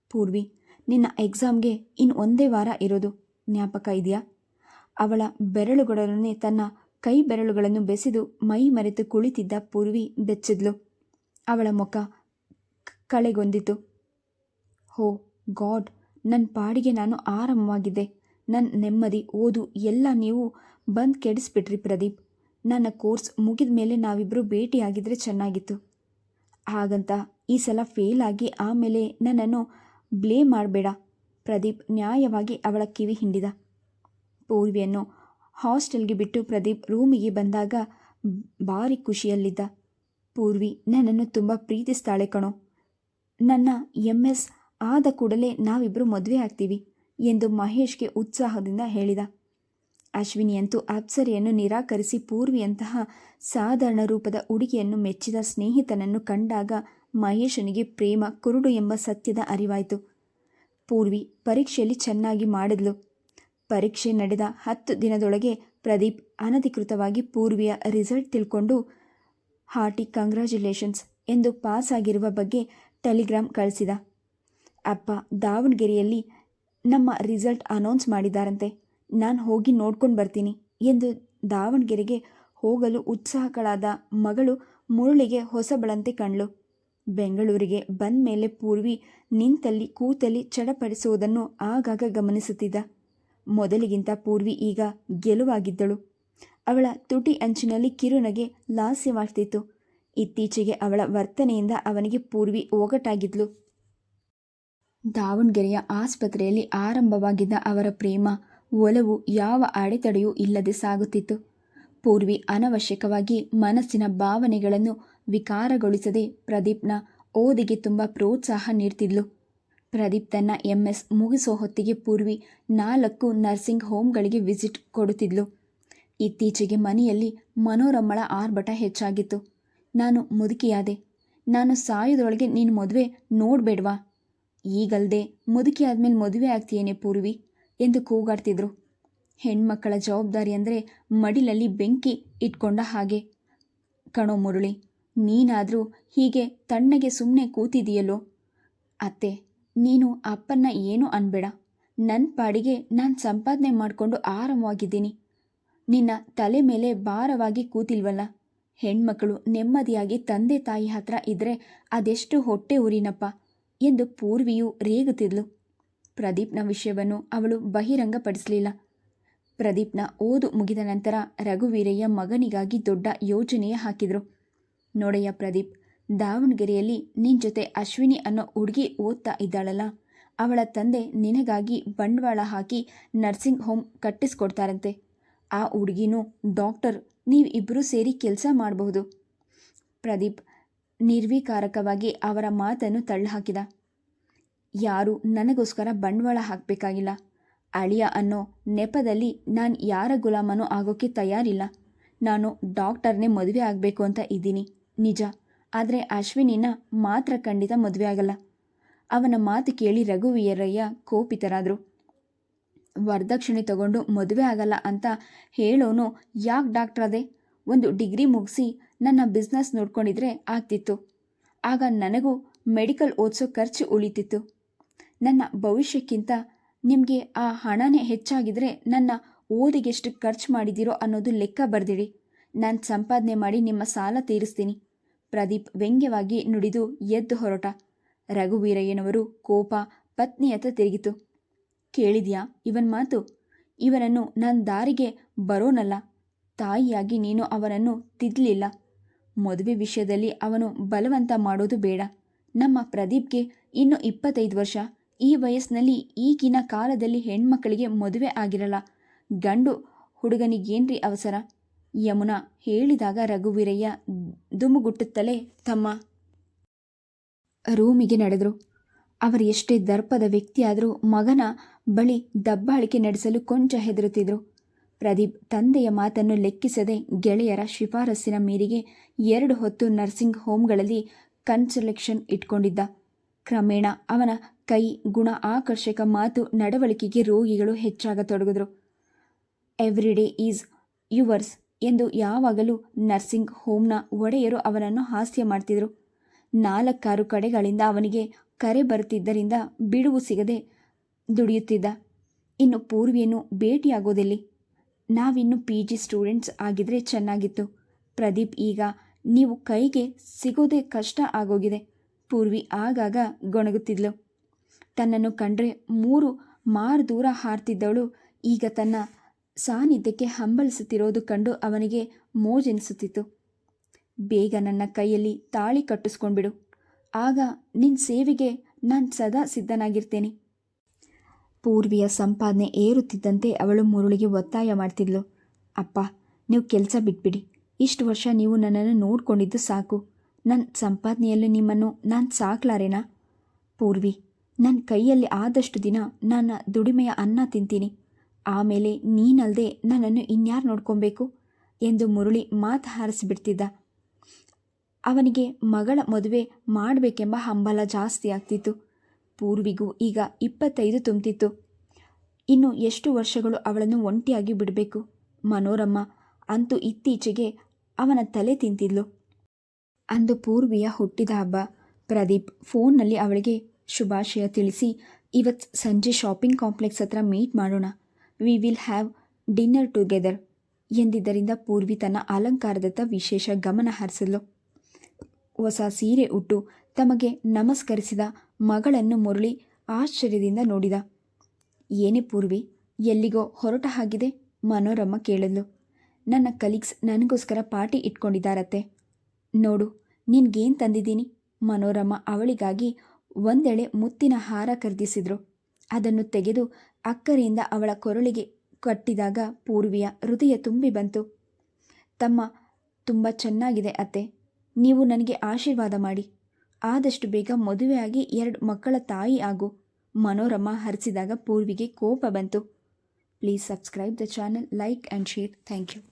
ಪೂರ್ವಿ, ನಿನ್ನ ಎಕ್ಸಾಮ್ಗೆ ಇನ್ನು ಒಂದೇ ವಾರ ಇರೋದು ಜ್ಞಾಪಕ ಇದೆಯಾ? ಅವಳ ಬೆರಳುಗಳೊಡನೆ ತನ್ನ ಕೈ ಬೆರಳುಗಳನ್ನು ಬೆಸೆದು ಮೈ ಮರೆತು ಕುಳಿತಿದ್ದ ಪೂರ್ವಿ ಬೆಚ್ಚಿದ್ಲು. ಅವಳ ಮುಖ ಕಳೆಗೊಂದಿತು ಹೋ, ಗಾಡ್ ನನ್ನ ಪಾಡಿಗೆ ನಾನು ಆರಾಮವಾಗಿದ್ದೆ ನನ್ನ ನೆಮ್ಮದಿ, ಓದು, ಎಲ್ಲ ನೀವು ಬಂದು ಕೆಡಿಸ್ಬಿಟ್ರಿ ಪ್ರದೀಪ್. ನನ್ನ ಕೋರ್ಸ್ ಮುಗಿದ ಮೇಲೆ ನಾವಿಬ್ಬರು ಭೇಟಿಯಾಗಿದ್ದರೆ ಚೆನ್ನಾಗಿತ್ತು. ಹಾಗಂತ ಈ ಸಲ ಫೇಲ್ ಆಗಿ ಆಮೇಲೆ ನನ್ನನ್ನು ಬ್ಲೇಮ್ ಮಾಡಬೇಡ. ಪ್ರದೀಪ್ ನ್ಯಾಯವಾಗಿ ಅವಳ ಕಿವಿ ಹಿಂಡಿದ. ಪೂರ್ವಿಯನ್ನು ಹಾಸ್ಟೆಲ್ಗೆ ಬಿಟ್ಟು ಪ್ರದೀಪ್ ರೂಮಿಗೆ ಬಂದಾಗ ಭಾರಿ ಖುಷಿಯಲ್ಲಿದ್ದ. ಪೂರ್ವಿ ನನ್ನನ್ನು ತುಂಬ ಪ್ರೀತಿಸ್ತಾಳೆ ಕಣೋ. ನನ್ನ ಎಂ ಎಸ್ ಆದ ಕೂಡಲೇ ನಾವಿಬ್ಬರು ಮದುವೆ ಆಗ್ತೀವಿ ಎಂದು ಮಹೇಶ್ಗೆ ಉತ್ಸಾಹದಿಂದ ಹೇಳಿದ. ಅಶ್ವಿನಿಯಂತೂ ಅಪ್ಸರೆಯನ್ನು ನಿರಾಕರಿಸಿ ಪೂರ್ವಿಯಂತಹ ಸಾಧಾರಣ ರೂಪದ ಉಡುಗೆಯನ್ನು ಮೆಚ್ಚಿದ ಸ್ನೇಹಿತನನ್ನು ಕಂಡಾಗ ಮಹೇಶನಿಗೆ ಪ್ರೇಮ, ಕುರುಡು ಎಂಬ ಸತ್ಯದ ಅರಿವಾಯಿತು. ಪೂರ್ವಿ ಪರೀಕ್ಷೆಯಲ್ಲಿ ಚೆನ್ನಾಗಿ ಮಾಡಿದ್ಲು. ಪರೀಕ್ಷೆ ನಡೆದ ಹತ್ತು ದಿನದೊಳಗೆ ಪ್ರದೀಪ್ ಅನಧಿಕೃತವಾಗಿ ಪೂರ್ವಿಯ ರಿಸಲ್ಟ್ ತಿಳ್ಕೊಂಡು, ಹಾರ್ಟಿ ಕಂಗ್ರ್ಯಾಚುಲೇಷನ್ಸ್ ಎಂದು ಪಾಸ್ ಆಗಿರುವ ಬಗ್ಗೆ ಟೆಲಿಗ್ರಾಮ್ ಕಳಿಸಿದ. ಅಪ್ಪ ದಾವಣಗೆರೆಯಲ್ಲಿ ನಮ್ಮ ರಿಸಲ್ಟ್ ಅನೌನ್ಸ್ ಮಾಡಿದ್ದಾರಂತೆ. ನಾನು ಹೋಗಿ ನೋಡ್ಕೊಂಡು ಬರ್ತೀನಿ ಎಂದು ದಾವಣಗೆರೆಗೆ ಹೋಗಲು ಉತ್ಸಾಹಗಳಾದ ಮಗಳು ಮುರುಳಿಗೆ ಹೊಸಬಳಂತೆ ಕಂಡ್ಳು. ಬೆಂಗಳೂರಿಗೆ ಬಂದ ಮೇಲೆ ಪೂರ್ವಿ ನಿಂತಲ್ಲಿ ಕೂತಲ್ಲಿ ಚಡಪಡಿಸುವುದನ್ನು ಆಗಾಗ ಗಮನಿಸುತ್ತಿದ್ದ. ಮೊದಲಿಗಿಂತ ಪೂರ್ವಿ ಈಗ ಗೆಲುವಾಗಿದ್ದಳು. ಅವಳ ತುಟಿ ಅಂಚಿನಲ್ಲಿ ಕಿರುನಗೆ ಲಾಸ್ಯವಾಗ್ತಿತ್ತು ಇತ್ತೀಚೆಗೆ ಅವಳ ವರ್ತನೆಯಿಂದ ಅವನಿಗೆ ಪೂರ್ವಿ ಒಗಟಾಗಿದ್ಲು. ದಾವಣಗೆರೆಯ ಆಸ್ಪತ್ರೆಯಲ್ಲಿ ಆರಂಭವಾಗಿದ್ದ ಅವರ ಪ್ರೇಮ ಒಲವು ಯಾವ ಅಡೆತಡೆಯೂ ಇಲ್ಲದೆ ಸಾಗುತ್ತಿತ್ತು. ಪೂರ್ವಿ ಅನವಶ್ಯಕವಾಗಿ ಮನಸ್ಸಿನ ಭಾವನೆಗಳನ್ನು ವಿಕಾರಗೊಳಿಸದೆ ಪ್ರದೀಪ್ನ ಓದಿಗೆ ತುಂಬ ಪ್ರೋತ್ಸಾಹ ನೀಡ್ತಿದ್ಲು. ಪ್ರದೀಪ್ ತನ್ನ ಎಂ ಎಸ್ ಮುಗಿಸೋ ಹೊತ್ತಿಗೆ ಪೂರ್ವಿ ನಾಲ್ಕು ನರ್ಸಿಂಗ್ ಹೋಮ್ಗಳಿಗೆ ವಿಸಿಟ್ ಕೊಡುತ್ತಿದ್ಲು. ಇತ್ತೀಚೆಗೆ ಮನೆಯಲ್ಲಿ ಮನೋರಮ್ಮಳ ಆರ್ಭಟ ಹೆಚ್ಚಾಗಿತ್ತು. ನಾನು ಮುದುಕಿಯಾದೆ. ನಾನು ಸಾಯೋದ್ರೊಳಗೆ ನೀನು ಮದುವೆ ನೋಡಬೇಡ್ವಾ? ಈಗಲ್ದೆ. ಮುದುಕಿಯಾದ್ಮೇಲೆ ಮದುವೆ ಆಗ್ತೀಯೇನೆ ಪೂರ್ವಿ. ಎಂದು ಕೂಗಾಡ್ತಿದ್ರು. ಹೆಣ್ಮಕ್ಕಳ ಜವಾಬ್ದಾರಿ ಅಂದರೆ ಮಡಿಲಲ್ಲಿ ಬೆಂಕಿ ಇಟ್ಕೊಂಡ ಹಾಗೆ. ಕಣೋ ಮುರುಳಿ, ನೀನಾದರೂ ಹೀಗೆ ತಣ್ಣಗೆ ಸುಮ್ಮನೆ ಕೂತಿದೀಯಲ್ಲೋ? ಅತ್ತೆ, ನೀನು ಅಪ್ಪನ್ನ ಏನೂ ಅನ್ಬೇಡ. ನನ್ನ ಪಾಡಿಗೆ ನಾನು ಸಂಪಾದನೆ ಮಾಡಿಕೊಂಡು ಆರಾಮವಾಗಿದ್ದೀನಿ. ನಿನ್ನ ತಲೆ ಮೇಲೆ ಭಾರವಾಗಿ ಕೂತಿಲ್ವಲ್ಲ? ಹೆಣ್ಮಕ್ಕಳು ನೆಮ್ಮದಿಯಾಗಿ ತಂದೆ ತಾಯಿ ಹತ್ರ ಇದ್ರೆ ಅದೆಷ್ಟು ಹೊಟ್ಟೆ ಉರಿನಪ್ಪ ಎಂದು ಪೂರ್ವಿಯು ರೇಗುತ್ತಿದ್ಲು. ಪ್ರದೀಪ್ನ ವಿಷಯವನ್ನು ಅವಳು ಬಹಿರಂಗಪಡಿಸಲಿಲ್ಲ. ಪ್ರದೀಪ್ನ ಓದು ಮುಗಿದ ನಂತರ ರಘುವೀರಯ್ಯ ಮಗನಿಗಾಗಿ ದೊಡ್ಡ ಯೋಜನೆಯೇ ಹಾಕಿದರು. ನೋಡಯ್ಯ ಪ್ರದೀಪ್, ದಾವಣಗೆರೆಯಲ್ಲಿ ನಿನ್ನ ಜೊತೆ ಅಶ್ವಿನಿ ಅನ್ನೋ ಹುಡುಗಿ ಓದ್ತಾ ಇದ್ದಾಳಲ್ಲ, ಅವಳ ತಂದೆ ನಿನಗಾಗಿ ಬಂಡವಾಳ ಹಾಕಿ ನರ್ಸಿಂಗ್ ಹೋಮ್ ಕಟ್ಟಿಸ್ಕೊಡ್ತಾರಂತೆ. ಆ ಹುಡುಗಿನೂ ಡಾಕ್ಟರ್, ನೀವು ಇಬ್ಬರೂ ಸೇರಿ ಕೆಲಸ ಮಾಡಬಹುದು. ಪ್ರದೀಪ್ ನಿರ್ವಿಕಾರಕವಾಗಿ ಅವರ ಮಾತನ್ನು ತಳ್ಳಹಾಕಿದ ಯಾರು ನನಗೋಸ್ಕರ ಬಂಡವಾಳ ಹಾಕಬೇಕಾಗಿಲ್ಲ. ಅಳಿಯ ಅನ್ನೋ ನೆಪದಲ್ಲಿ ನಾನು ಯಾರ ಗುಲಾಮನೂ ಆಗೋಕ್ಕೆ ತಯಾರಿಲ್ಲ. ನಾನು ಡಾಕ್ಟರ್ನೇ ಮದುವೆ ಆಗಬೇಕು ಅಂತ ಇದ್ದೀನಿ. ನಿಜ. ಆದರೆ ಅಶ್ವಿನಿನ ಮಾತ್ರ ಖಂಡಿತ ಮದುವೆ ಆಗಲ್ಲ. ಅವನ ಮಾತು ಕೇಳಿ ರಘುವೀರಯ್ಯ ಕೋಪಿತರಾದರು. ವರದಕ್ಷಿಣೆ ತಗೊಂಡು ಮದುವೆ ಆಗಲ್ಲ ಅಂತ ಹೇಳೋನು ಯಾಕೆ ಡಾಕ್ಟರ್ ಅದೇ? ಒಂದು ಡಿಗ್ರಿ ಮುಗಿಸಿ ನನ್ನ ಬಿಸ್ನೆಸ್ ನೋಡ್ಕೊಂಡಿದ್ರೆ ಆಗ್ತಿತ್ತು. ಆಗ ನನಗೂ ಮೆಡಿಕಲ್ ಓದಿಸೋ ಖರ್ಚು ಉಳಿತಿತ್ತು. ನನ್ನ ಭವಿಷ್ಯಕ್ಕಿಂತ ನಿಮಗೆ ಆ ಹಣನೇ ಹೆಚ್ಚಾಗಿದ್ರೆ ನನ್ನ ಓದಿಗೆಷ್ಟು ಖರ್ಚು ಮಾಡಿದ್ದೀರೋ ಅನ್ನೋದು ಲೆಕ್ಕ ಬರೆದಿಡಿ. ನಾನು ಸಂಪಾದನೆ ಮಾಡಿ ನಿಮ್ಮ ಸಾಲ ತೀರಿಸ್ತೀನಿ. ಪ್ರದೀಪ್ ವ್ಯಂಗ್ಯವಾಗಿ ನುಡಿದು ಎದ್ದು ಹೊರಟ. ರಘುವೀರಯ್ಯನವರು ಕೋಪ ಪತ್ನಿಯತ್ತ ತಿರುಗಿತು. ಕೇಳಿದ್ಯಾ ಇವನ್ ಮಾತು? ಇವನನ್ನು ನನ್ನ ದಾರಿಗೆ ಬರೋನಲ್ಲ. ತಾಯಿಯಾಗಿ ನೀನು ಅವನನ್ನು ತಿದ್ಲಿಲ್ಲ. ಮದುವೆ ವಿಷಯದಲ್ಲಿ ಅವನು ಬಲವಂತ ಮಾಡೋದು ಬೇಡ. ನಮ್ಮ ಪ್ರದೀಪ್ಗೆ ಇನ್ನು ಇಪ್ಪತ್ತೈದು ವರ್ಷ. ಈ ವಯಸ್ಸಿನಲ್ಲಿ ಈಗಿನ ಕಾಲದಲ್ಲಿ ಹೆಣ್ಮಕ್ಕಳಿಗೆ ಮದುವೆ ಆಗಿರಲ್ಲ. ಗಂಡು ಹುಡುಗನಿಗೇನ್ರಿ ಅವಸರ? ಯಮುನಾ ಹೇಳಿದಾಗ ರಘುವೀರಯ್ಯ ದುಮುಗುಟ್ಟುತ್ತಲೇ ತಮ್ಮ ರೂಮಿಗೆ ನಡೆದರು. ಅವರು ಎಷ್ಟೇ ದರ್ಪದ ವ್ಯಕ್ತಿಯಾದರೂ ಮಗನ ಬಳಿ ದಬ್ಬಾಳಿಕೆ ನಡೆಸಲು ಕೊಂಚ ಹೆದರುತ್ತಿದ್ರು. ಪ್ರದೀಪ್ ತಂದೆಯ ಮಾತನ್ನು ಲೆಕ್ಕಿಸದೆ ಗೆಳೆಯರ ಶಿಫಾರಸ್ಸಿನ ಮೇರೆಗೆ ಎರಡು ಹೊತ್ತು ನರ್ಸಿಂಗ್ ಹೋಮ್ಗಳಲ್ಲಿ ಕನ್ಸಲೆಕ್ಷನ್ ಇಟ್ಕೊಂಡಿದ್ದ. ಕ್ರಮೇಣ ಅವನ ಕೈ ಗುಣ ಆಕರ್ಷಕ ಮಾತು ನಡವಳಿಕೆಗೆ ರೋಗಿಗಳು ಹೆಚ್ಚಾಗತೊಡಗಿದ್ರು ಎವ್ರಿ ಡೇ ಈಸ್ ಯುವರ್ಸ್ ಎಂದು ಯಾವಾಗಲೂ ನರ್ಸಿಂಗ್ ಹೋಮ್ನ ಒಡೆಯರು ಅವನನ್ನು ಹಾಸ್ಯ ಮಾಡ್ತಿದ್ರು. ನಾಲ್ಕಾರು ಕಡೆಗಳಿಂದ ಅವನಿಗೆ ಕರೆ ಬರುತ್ತಿದ್ದರಿಂದ ಬಿಡುವು ಸಿಗದೆ ದುಡಿಯುತ್ತಿದ್ದ. ಇನ್ನು ಪೂರ್ವಿಯನ್ನು ಭೇಟಿಯಾಗೋದೆಲ್ಲಿ. ನಾವಿನ್ನು ಪಿ ಜಿ ಸ್ಟೂಡೆಂಟ್ಸ್ ಆಗಿದ್ರೆ ಚೆನ್ನಾಗಿತ್ತು. ಪ್ರದೀಪ್ ಈಗ, ನೀವು ಕೈಗೆ ಸಿಗೋದೇ ಕಷ್ಟ ಆಗೋಗಿದೆ. ಪೂರ್ವಿ ಆಗಾಗ ಗೊಣಗುತ್ತಿದ್ಲು. ತನ್ನನ್ನು ಕಂಡ್ರೆ ಮೂರು ಮಾರು ದೂರ ಹಾರ್ತಿದ್ದವಳು. ಈಗ ತನ್ನ ಸಾನ್ನಿಧ್ಯಕ್ಕೆ ಹಂಬಲಿಸುತ್ತಿರೋದು ಕಂಡು ಅವನಿಗೆ ಮೋಜೆನಿಸುತ್ತಿತ್ತು. ಬೇಗ ನನ್ನ ಕೈಯಲ್ಲಿ ತಾಳಿ ಕಟ್ಟಿಸ್ಕೊಂಡ್ಬಿಡು. ಆಗ ನಿನ್ನ ಸೇವೆಗೆ ನಾನು ಸದಾ ಸಿದ್ಧನಾಗಿರ್ತೇನೆ. ಪೂರ್ವಿಯ ಸಂಪಾದನೆ ಏರುತ್ತಿದ್ದಂತೆ ಅವಳು ಮುರುಳಿಗೆ ಒತ್ತಾಯ ಮಾಡ್ತಿದ್ಲು. ಅಪ್ಪ, ನೀವು ಕೆಲಸ ಬಿಟ್ಬಿಡಿ. ಇಷ್ಟು ವರ್ಷ ನೀವು ನನ್ನನ್ನು ನೋಡಿಕೊಂಡಿದ್ದು ಸಾಕು. ನನ್ನ ಸಂಪಾದನೆಯಲ್ಲಿ ನಿಮ್ಮನ್ನು ನಾನು ಸಾಕ್ಲಾರೇನಾ? ಪೂರ್ವಿ ನನ್ನ ಕೈಯಲ್ಲಿ ಆದಷ್ಟು ದಿನ ನನ್ನ ದುಡಿಮೆಯ ಅನ್ನ ತಿಂತೀನಿ. ಆಮೇಲೆ ನೀನಲ್ಲದೆ ನನ್ನನ್ನು ಇನ್ಯಾರು ನೋಡ್ಕೊಬೇಕು? ಎಂದು ಮುರುಳಿ ಮಾತು ಹಾರಿಸಿಬಿಡ್ತಿದ್ದ. ಅವನಿಗೆ ಮಗಳ ಮದುವೆ ಮಾಡಬೇಕೆಂಬ ಹಂಬಲ ಜಾಸ್ತಿ ಆಗ್ತಿತ್ತು. ಪೂರ್ವಿಗೂ ಈಗ ಇಪ್ಪತ್ತೈದು ತುಂಬ್ತಿತ್ತು. ಇನ್ನು ಎಷ್ಟು ವರ್ಷಗಳು ಅವಳನ್ನು ಒಂಟಿಯಾಗಿ ಬಿಡಬೇಕು? ಮನೋರಮ್ಮ ಅಂತೂ ಇತ್ತೀಚೆಗೆ ಅವನ ತಲೆ ತಿಂತಿದ್ಲು. ಅಂದು ಪೂರ್ವಿಯ ಹುಟ್ಟಿದ ಹಬ್ಬ. ಪ್ರದೀಪ್ ಫೋನ್ನಲ್ಲಿ ಅವಳಿಗೆ ಶುಭಾಶಯ ತಿಳಿಸಿ ಇವತ್ತು ಸಂಜೆ ಶಾಪಿಂಗ್ ಕಾಂಪ್ಲೆಕ್ಸ್ ಹತ್ರ ಮೀಟ್ ಮಾಡೋಣ. We will have dinner together ಎಂದಿದ್ದರಿಂದ Purvi ತನ್ನ ಅಲಂಕಾರದತ್ತ ವಿಶೇಷ ಗಮನ ಹರಿಸಲು ಹೊಸ ಸೀರೆ ಉಟ್ಟು ತಮಗೆ ನಮಸ್ಕರಿಸಿದ ಮಗಳನ್ನು ಮುರಳಿ ಆಶ್ಚರ್ಯದಿಂದ ನೋಡಿದ. ಏನೇ ಪೂರ್ವಿ, ಎಲ್ಲಿಗೋ ಹೊರಟ ಹಾಗಿದೆ? ಮನೋರಮ್ಮ ಕೇಳಿದ್ಲು. ನನ್ನ ಕಲೀಗ್ಸ್ ನನಗೋಸ್ಕರ ಪಾರ್ಟಿ ಇಟ್ಕೊಂಡಿದ್ದಾರತ್ತೆ. ನೋಡು ನಿನ್ಗೇನು ತಂದಿದ್ದೀನಿ? ಮನೋರಮ ಅವಳಿಗಾಗಿ ಒಂದೆಳೆ ಮುತ್ತಿನ ಹಾರ ಖರೀದಿಸಿದ್ರು. ಅದನ್ನು ತೆಗೆದು ಅಕ್ಕರೆಯಿಂದ ಅವಳ ಕೊರಳಿಗೆ ಕಟ್ಟಿದಾಗ ಪೂರ್ವಿಯ ಹೃದಯ ತುಂಬಿ ಬಂತು. ತಮ್ಮ, ತುಂಬ ಚೆನ್ನಾಗಿದೆ ಅತ್ತೆ. ನೀವು ನನಗೆ ಆಶೀರ್ವಾದ ಮಾಡಿ. ಆದಷ್ಟು ಬೇಗ ಮದುವೆಯಾಗಿ ಎರಡು ಮಕ್ಕಳ ತಾಯಿ ಆಗು. ಮನೋರಮ ಹರಿಸಿದಾಗ ಪೂರ್ವಿಗೆ ಕೋಪ ಬಂತು. Please subscribe the channel, like and share. Thank you.